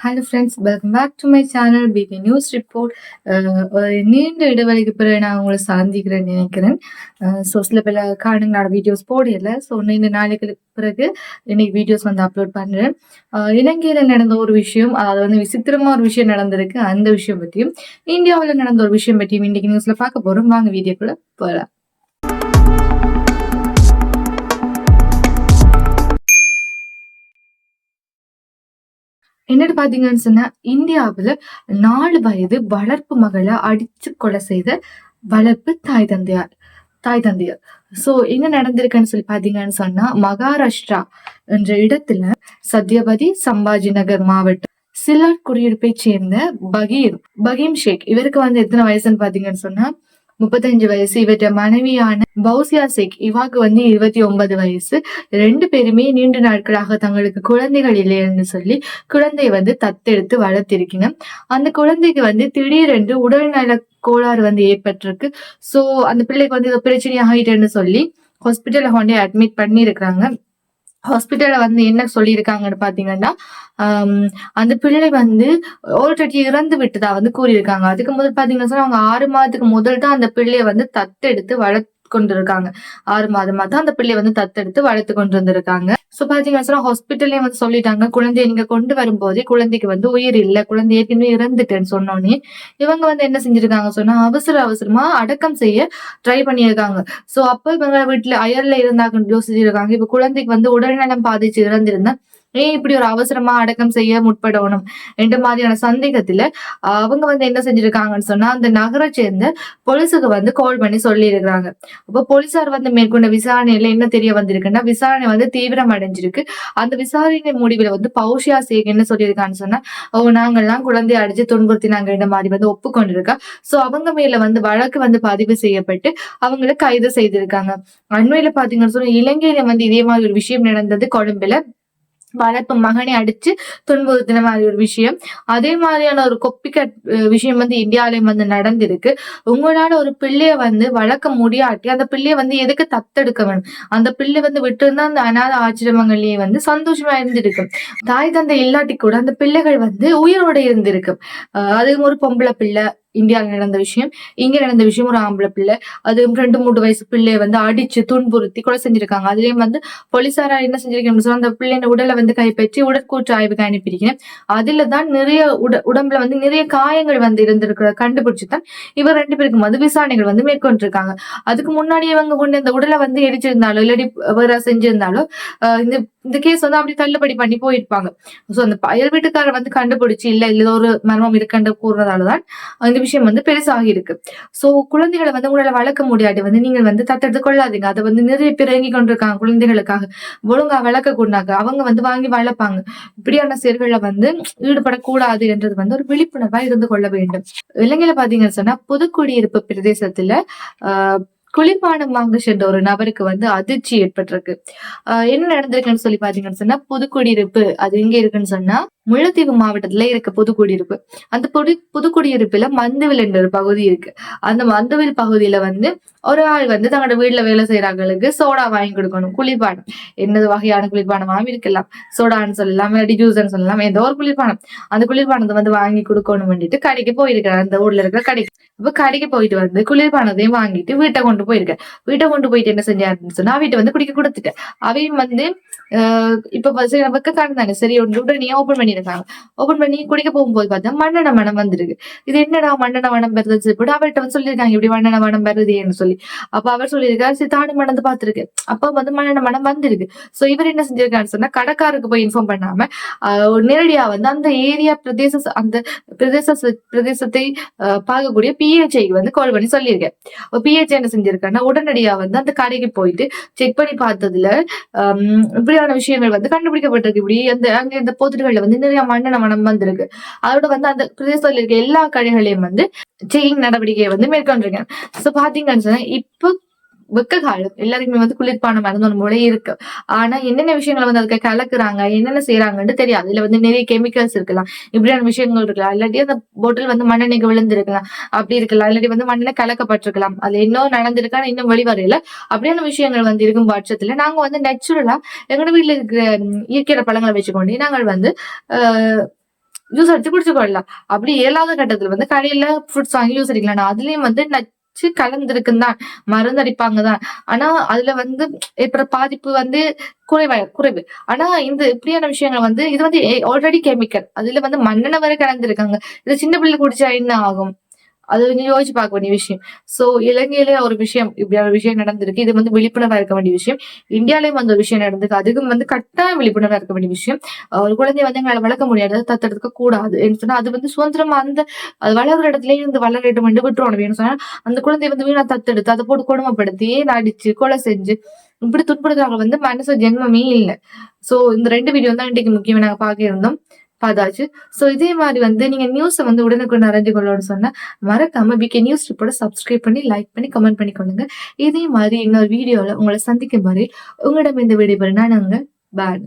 Hello friends welcome back to my channel P B news report ஒரு நீண்ட இடைவெளிக்கு பிறகு நான் உங்களை சந்திக்கிறேன்னு நினைக்கிறேன். Uh, ஸோ சில பல காரணங்களோட வீடியோஸ் போடல. ஸோ நீண்ட நாளைக்கு பிறகு இன்னைக்கு வீடியோஸ் வந்து அப்லோட் பண்ணுறேன் uh, இலங்கையில் நடந்த ஒரு விஷயம் அதாவது வந்து விசித்திரமாக ஒரு விஷயம் நடந்திருக்கு. அந்த விஷயம் பற்றியும் இந்தியாவில் நடந்த ஒரு விஷயம் பற்றியும் இன்னைக்கு நியூஸில் பார்க்க போகிறோம் வாங்க வீடியோக்குள்ளே போகலாம் என்னட்டு பாத்தீங்கன்னு சொன்னா இந்தியாவுல நாலு வயது வளர்ப்பு மகளை அடிச்சு கொலை செய்த வளர்ப்பு தாய் தந்தையார் தாய் தந்தையார். சோ என்ன நடந்திருக்குன்னு சொல்லி பாத்தீங்கன்னு சொன்னா மகாராஷ்டிரா என்ற இடத்துல சத்யபதி சம்பாஜி நகர் மாவட்டம் சிலர் குடியிருப்பை சேர்ந்த பகீர் பகீம் ஷேக். இவருக்கு வந்து எத்தனை வயசுன்னு பாத்தீங்கன்னு சொன்னா முப்பத்தஞ்சு வயசு இவற்ற மனைவியான பௌசியா சேக் இவாக்கு வந்து இருபத்தி ஒன்பது வயசு. ரெண்டு பேருமே நீண்ட நாட்களாக தங்களுக்கு குழந்தைகள் இல்லைன்னு சொல்லி குழந்தை வந்து தத்தெடுத்து வளர்த்திருக்கீங்க அந்த குழந்தைக்கு வந்து திடீரென்று உடல்நல கோளாறு வந்து ஏற்பட்டிருக்கு. சோ அந்த பிள்ளைக்கு வந்து ஏதோ பிரச்சனையாகிட்டேன்னு சொல்லி ஹாஸ்பிட்டல் கொண்டே அட்மிட் பண்ணி இருக்கிறாங்க ஹாஸ்பிட்டல்ல வந்து என்ன சொல்லியிருக்காங்கன்னு பாத்தீங்கன்னா அந்த பிள்ளை வந்து ஆல்ரெடி இறந்து விட்டுதா வந்து கூறியிருக்காங்க. அதுக்கு முதல் பாத்தீங்கன்னா அவங்க ஆறு மாதத்துக்கு முதல் தான் அந்த பிள்ளைய வந்து தத்தெடுத்து வளர்த்து கொண்டிருக்காங்க. ஆறு மாதமா தான் அந்த பிள்ளையை வந்து தத்தெடுத்து வளர்த்து கொண்டு வந்திருக்காங்க சோ பாத்தீங்கன்னா ஹாஸ்பிட்டல்லே வந்து சொல்லிட்டாங்க குழந்தைய நீங்க கொண்டு வரும்போதே குழந்தைக்கு வந்து உயிர் இல்ல குழந்தை ஏற்கனவே இறந்துட்டேன்னு சொன்னோன்னே இவங்க வந்து என்ன செஞ்சிருக்காங்க சொன்னா அவசர அவசரமா அடக்கம் செய்ய ட்ரை பண்ணியிருக்காங்க. சோ அப்போ இவங்க வீட்டுல அயர்ல இருந்தாங்க யோசிச்சிருக்காங்க. இப்ப குழந்தைக்கு வந்து உடல்நலம் பாதிச்சு இறந்திருந்தா ஏன் இப்படி ஒரு அவசரமா அடக்கம் செய்ய முற்படணும்? என்ற மாதிரியான சந்தேகத்துல அவங்க வந்து என்ன செஞ்சிருக்காங்கன்னு சொன்னா அந்த நகரை சேர்ந்த போலீஸுக்கு வந்து கால் பண்ணி சொல்லி இருக்கிறாங்க அப்போ போலீசார் வந்து மேற்கொண்ட விசாரணையில என்ன தெரிய வந்திருக்குன்னா விசாரணை வந்து தீவிரம் அடைஞ்சிருக்கு அந்த விசாரணை முடிவுல வந்து பௌஷியா சேக் என்ன சொல்லியிருக்கான்னு சொன்னா ஓ நாங்கள்லாம் குழந்தைய அடிச்சு துன்புறுத்தினாங்க இந்த மாதிரி வந்து ஒப்புக்கொண்டிருக்கா. சோ அவங்க மேல வந்து வழக்கு வந்து பதிவு செய்யப்பட்டு அவங்களை கைது செய்திருக்காங்க. அண்மையில பாத்தீங்கன்னு சொன்னா இலங்கையில வந்து இதே மாதிரி ஒரு விஷயம் நடந்தது கொழும்புல. வளர்ப்பு மகனை அடிச்சு துன்புறுத்தின மாதிரி ஒரு விஷயம். அதே மாதிரியான ஒரு கொப்பிக்கட் விஷயம் வந்து இந்தியாலயும் வந்து நடந்திருக்கு. உங்களால ஒரு பிள்ளைய வந்து வளர்க்க முடியாட்டி அந்த பிள்ளைய வந்து எதுக்கு தத்தெடுக்க வேணும்? அந்த பிள்ளை வந்து விட்டுருந்தா அந்த அநாத ஆச்சிரமங்கள்லயே வந்து சந்தோஷமா இருந்திருக்கு தாய் தந்தை இல்லாட்டி கூட அந்த பிள்ளைகள் வந்து உயிரோட இருந்திருக்கு அது ஒரு பொம்பளை பிள்ளை இந்தியாவில் நடந்த விஷயம். இங்க நடந்த விஷயம் ஒரு ஆம்பளை பிள்ளை. அது ரெண்டு மூணு வயசு பிள்ளைய வந்து அடிச்சு துன்புறுத்தி கொலை செஞ்சிருக்காங்க. அதுலயும் வந்து போலீசாரா என்ன செஞ்சிருக்கேன் அந்த பிள்ளைங்க உடலை வந்து கைப்பற்றி உடற்கூற்று ஆய்வுக்கு அனுப்பியிருக்கேன் அதுல தான் நிறைய உட உடம்புல வந்து நிறைய காயங்கள் வந்து இருந்திருக்கிற கண்டுபிடிச்சு தான் இவர் ரெண்டு பேருக்கும் வந்து விசாரணைகள் வந்து மேற்கொண்டிருக்காங்க. அதுக்கு முன்னாடி இவங்க கொண்டு இந்த உடலை வந்து எரிச்சிருந்தாலோ இல்லாட்டி வேற செஞ்சிருந்தாலோ இந்த இந்த கேஸ் வந்து அப்படி தள்ளுபடி பண்ணி போயிருப்பாங்க. சோ அந்த பயல் வீட்டுக்காரர் வந்து கண்டுபிடிச்சு இல்ல இல்ல ஒரு மர்மம் இருக்குன்னு கூறுறதாலதான் இந்த விஷயம் வந்து பெருசாகி இருக்கு சோ குழந்தைகளை வந்து உங்களால வளர்க்க முடியாது. வந்து நீங்கள் வந்து தத்தெடுத்து கொள்ளாதீங்க. அதை வந்து நிறைய பேர் இறங்கி கொண்டிருக்காங்க குழந்தைகளுக்காக. ஒழுங்கா வளர்க்க கூடாங்க அவங்க வந்து வாங்கி வளர்ப்பாங்க. இப்படியான செயல்களில் வந்து ஈடுபடக்கூடாது என்றது வந்து ஒரு விழிப்புணர்வா இருந்து கொள்ள வேண்டும். இலங்கையில பாத்தீங்கன்னு சொன்னா புதுக்குடியிருப்பு பிரதேசத்துல ஆஹ் குளிர்பானம் வாங்க சென்ற ஒரு நபருக்கு வந்து அதிர்ச்சி ஏற்பட்டிருக்கு. என்ன நடந்திருக்குன்னு சொல்லி பாத்தீங்கன்னு சொன்னா புதுக்குடியிருப்பு அது எங்க இருக்குன்னு சொன்னா முல்லைத்தீவு மாவட்டத்துல இருக்க புதுக்குடியிருப்பு அந்த புது புதுக்குடியிருப்புல மந்துவில் என்ற ஒரு பகுதி இருக்கு. அந்த மந்துவில் பகுதியில வந்து ஒரு ஆள் வந்து தங்களோட வீட்டுல வேலை செய்யறாங்களுக்கு சோடா வாங்கி கொடுக்கணும். குளிர்பானம் என்னது வகையான குளிர்பானமாகவும் இருக்கலாம். சோடான்னு சொல்லலாம் இல்லாட்டி ஜூஸ்ன்னு சொல்லலாம் ஏதோ ஒரு குளிர்பானம் அந்த குளிர்பானத்தை வந்து வாங்கி கொடுக்கணும் வேண்டிட்டு கடைக்கு போயிருக்காரு அந்த ஊர்ல இருக்கிற கடைக்கு. அப்ப கடைக்கு போயிட்டு வந்து குளிர்பானத்தையும் வாங்கிட்டு வீட்டை கொண்டு போயிருக்கேன் வீட்டை கொண்டு போயிட்டு என்ன செஞ்சாருன்னு சொன்னா வீட்டை வந்து குடிக்க கொடுத்துட்டேன் அவையும் வந்து இப்ப சரி நமக்கு காரணம் சரி உடனே ஓபன் பண்ணி பண்ணிருக்காங்க. ஓபன் பண்ணி குடிக்க போகும்போது பார்த்தா மண்ணெண்ண மனம் வந்திருக்கு. இது என்னடா மண்ணெண்ண மனம் வருது கூட அவர்கிட்ட வந்து சொல்லியிருக்காங்க. இப்படி மண்ணெண்ண மனம் பெறுதேன்னு சொல்லி. அப்ப அவர் சொல்லியிருக்காரு சரி தானு மணந்து பார்த்துருக்கு அப்ப வந்து மண்ணெண்ண மனம் வந்திருக்கு. சோ இவர் என்ன செஞ்சிருக்காருன்னு சொன்னா கடைக்காருக்கு போய் இன்ஃபார்ம் பண்ணாம நேரடியா வந்து அந்த ஏரியா பிரதேச அந்த பிரதேச பிரதேசத்தை பார்க்கக்கூடிய பிஹெச்ஐக்கு வந்து கால் பண்ணி சொல்லியிருக்கேன். பிஹெச்ஐ என்ன செஞ்சிருக்காருன்னா உடனடியா வந்து அந்த கடைக்கு போயிட்டு செக் பண்ணி பார்த்ததுல இப்படியான விஷயங்கள் வந்து கண்டுபிடிக்கப்பட்டிருக்கு. இப்படி அந்த அங்க இந்த போத்துட்டுகள்ல வந்து நிறைய நம்ம நம்ம வந்திருக்கு. அதோட வந்து அந்த பிரதேசத்தில் இருக்க எல்லா கடைகளையும் வந்து செக்கிங் நடவடிக்கையை வந்து மேற்கொண்டிருக்கேன் சோ பாத்தீங்கன்னு சொன்னா இப்போ வெக்க காலம் எல்லாருக்குமே வந்து குளிர்பான மருந்து போல இருக்கு. ஆனா என்னென்ன விஷயங்களை வந்து அதுக்கு கலக்குறாங்க என்னென்ன செய்யறாங்கன்னு தெரியாது. இதுல வந்து நிறைய கெமிக்கல்ஸ் இருக்கலாம் இப்படியான விஷயங்கள் இருக்கலாம். இல்லாட்டி அந்த போட்டில் வந்து மண்ணெண்ணெய்க்கு விழுந்திருக்கலாம் அப்படி இருக்கலாம். இல்லாட்டி வந்து மண்ணில் கலக்கப்பட்டிருக்கலாம். அது இன்னும் நடந்திருக்கா இன்னும் வெளிவரையில அப்படியான விஷயங்கள் வந்து இருக்கும் பட்சத்துல நாங்க வந்து நேச்சுரலா எங்களோட வீட்டுல இருக்கிற இயற்கையான பழங்களை வச்சுக்கொண்டு நாங்கள் வந்து ஜூஸ் அடிச்சு குடிச்சு கொள்ளலாம் அப்படி ஏழாவது கட்டத்துல வந்து கடையில ஃப்ரூட்ஸ் வாங்கி ஜூஸ் அடிக்கலாம். அதுலயும் வந்து நச்சு கலந்துருக்குன்னு தான் மருந்து தான். ஆனா அதுல வந்து ஏற்படுற பாதிப்பு வந்து குறைவா குறைவு. ஆனா இந்த இப்படியான விஷயங்கள் வந்து இது வந்து ஆல்ரெடி கெமிக்கல் அதுல வந்து மண்ணெண்ணெய் வரை கலந்துருக்காங்க. இது சின்ன பிள்ளை குடிச்சா என்ன ஆகும்? அது கொஞ்சம் யோசிச்சு பார்க்க வேண்டிய விஷயம். சோ இலங்கையில ஒரு விஷயம் இப்படி ஒரு விஷயம் நடந்திருக்கு. இது வந்து விழிப்புணர்வா இருக்க வேண்டிய விஷயம். இந்தியாலயும் வந்து ஒரு விஷயம் நடந்திருக்கு. அதுக்கும் வந்து கட்டாயம் விழிப்புணர்வா இருக்க வேண்டிய விஷயம். ஒரு குழந்தைய வந்து எங்களால வளர்க்க முடியாது. தத்தெடுக்க கூடாது என்று சொன்னா அது வந்து சுதந்திரமா அந்த அது வளர்ற இடத்துல இருந்து வளரட்டும் என்று விட்டுறணும் சொன்னா அந்த குழந்தைய வந்து வீணா தத்தெடுத்து அதை போட்டு கொடுமைப்படுத்தி அடிச்சு கொலை செஞ்சு இப்படி துன்புறுத்துறவங்க வந்து மனசு ஜென்மமே இல்லை. சோ இந்த ரெண்டு வீடியோ தான் இன்றைக்கு முக்கியமா நாங்க பார்க்க இருந்தோம். பார்த்தாச்சு ஸோ இதே மாதிரி வந்து நீங்கள் நியூஸை வந்து உடனுக்குடன் அறிஞ்சு கொள்ளணும்னு சொன்னால் மறக்காம பிகே நியூஸ் ரிப்போர்ட்டை சப்ஸ்கிரைப் பண்ணி லைக் பண்ணி கமெண்ட் பண்ணி கொள்ளுங்க இதே மாதிரி இன்னொரு வீடியோவில் உங்களை சந்திக்கும் வரை உங்களிடம் இந்த விடைபெற நான் அங்க பேட்